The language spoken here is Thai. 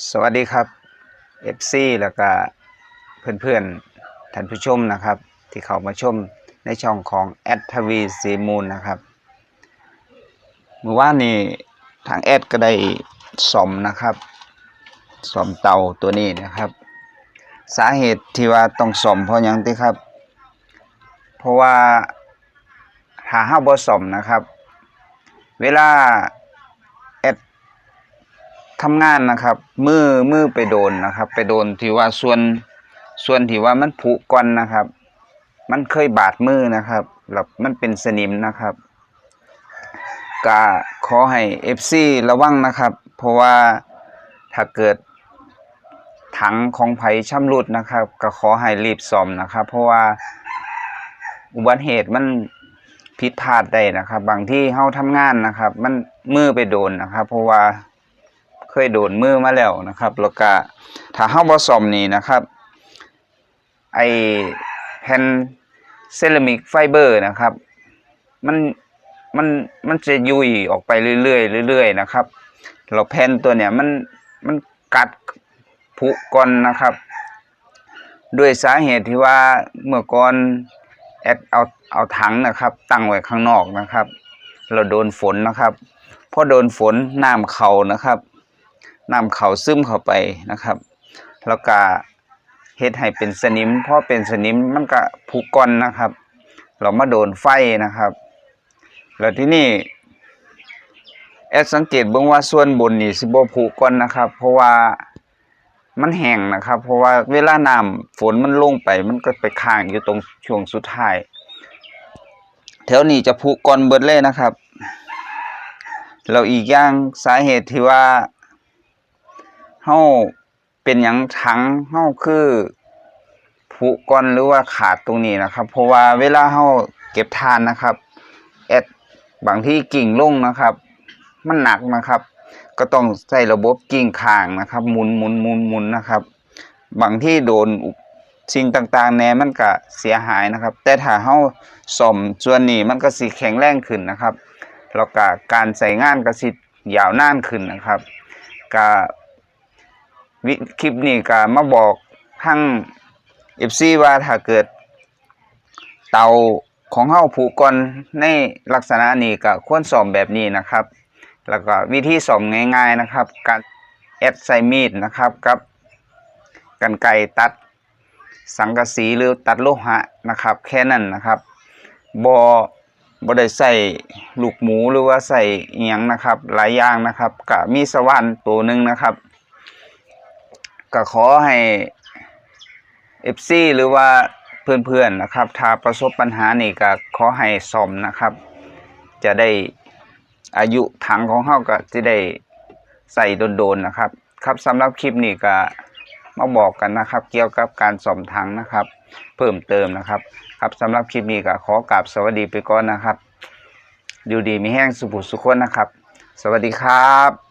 สวัสดีครับ FC แล้วก็เพื่อนๆท่านผู้ชมนะครับ ที่เข้ามาชมในช่องของแอดทวีสีมูลนะครับเมื่อวานนี้ทางแอดก็ได้สอมนะครับสอมเตาตัวนี้นะครับ สาเหตุที่ว่าต้องสอมเพราะยังติครับ เพราะว่าถ้าห้าบ่สอมนะครับ เวลา ทำงานนะครับ มือมือไปโดนนะครับ ไปโดนที่ว่าส่วนส่วนที่ว่ามันผุก่อนนะครับ มันเคยบาดมือนะครับแล้วมันเป็นสนิมนะครับก็ขอให้ FC ระวังนะครับ เพราะว่าถ้าเกิดถังของไผ่ชำรุดนะครับ ก็ขอให้รีบซ่อมนะครับ เพราะว่าอุบัติเหตุมันผิดพลาดได้นะครับ บางที่เฮาทำงานนะครับ มันมือไปโดนนะครับ เพราะว่า เคยโดนมือมาแล้วนะครับแล้วก็ถ้าเฮาบ่ซ่อมนี่นะครับไอแผ่นเซรามิกไฟเบอร์นะครับ มันมันมันจะยุ่ยออกไปเรื่อยๆเรื่อยๆนะครับแล้วแผ่นตัวเนี้ยมันมันกัดผุก่อนนะครับ ด้วยสาเหตุที่ว่าเมื่อก่อนแอดเอาเอาถังนะครับ ตั้งไว้ข้างนอกนะครับ เราโดนฝนนะครับพอโดนฝนน้ำเข้านะครับ น้ำเขาซึมเข้าไปนะครับ แล้วก็เฮ็ดให้เป็นสนิมพอเป็นสนิมมันก็ผุก่อนนะครับ เรามาโดนไฟนะครับ แล้วที่นี่แอดสังเกตเบิ่งว่าส่วนบนนี่สิบผุก่อนนะครับ เพราะว่ามันแห้งนะครับ เพราะว่าเวลาน้ำฝนมันลงไป มันก็ไปค้างอยู่ตรงช่วงสุดท้ายแถวนี้จะผุก่อนเบิดเลยนะครับแล้วอีกอย่างสาเหตุที่ว่า เฮาเป็นหยังถังเฮาคือผุก่อนหรือว่าขาดตรงนี้นะครับ เพราะว่าเวลาเฮาเก็บทานนะครับแอดบางที่กิ่งลงนะครับ มันหนักนะครับ ก็ต้องใช้ระบบกิ่งข้างนะครับหมุนหมุนหมุนหมุนนะครับ บางที่โดนสิ่งต่างๆแน่มันก็เสียหายนะครับ แต่ถ้าเฮาซ่อมส่วนนี้มันก็สิแข็งแรงขึ้นนะครับแล้วก็การใช้งานก็สิยาวนานขึ้นนะครับก็ คลิปนี้ก็มาบอกทั้ง FC ว่าถ้าเกิด เตาของเฮาผูกก่อนในลักษณะนี้ก็ควรซ่อมแบบนี้นะครับ แล้วก็วิธีซ่อมง่าย ๆนะครับ การแอดใส่มีดนะครับกับกันไกรตัดสังกะสีหรือตัดโลหะนะครับ แค่นั้นนะครับบ่บ่ได้ใส่ลูกหมูหรือว่าใส่เอียงนะครับ หลายอย่างนะครับก็มีสว่านตัวหนึ่งนะครับ ก็ขอให้ FC หรือว่าเพื่อนๆนะครับ ถ้าประสบปัญหานี่ก็ขอให้ซ่อมนะครับ จะได้อายุถังของเฮาก็จะได้ใส่โดนๆนะครับ ครับสำหรับคลิปนี้ก็มาบอกกันนะครับ เกี่ยวกับการซ่อมถังนะครับ เพิ่มเติมนะครับ ครับสำหรับคลิปนี้ก็ขอกราบสวัสดีไปก่อนนะครับ อยู่ดีมีแห้งสุขสุขคนนะครับ สวัสดีครับ